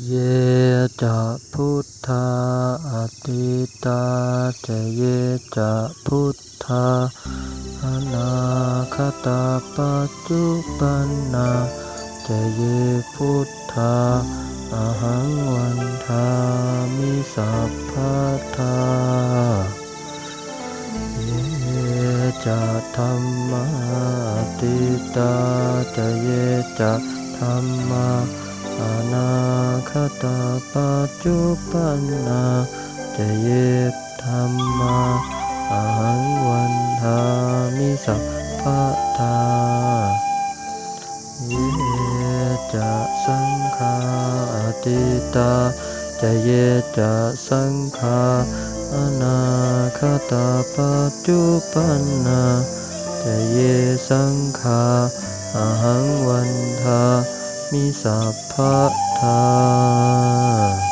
เยจะพุทธาอติตาจะเยจะพุทธาอนาคตาปัจจุบันนาจะเยพุทธาอหังวันทามิสัพพะทาเยจะธรรมาติตาจะเยจะธรรมา อนาคตาปัจจุบันนาจะเยธรรมาอหังวันทามิสัพพะทาเยจะสังฆาอติตาจะเยจะสังฆาอนาคตาปัจจุบันนาจะเยสังฆาอหังวันทา มิสัพพะทา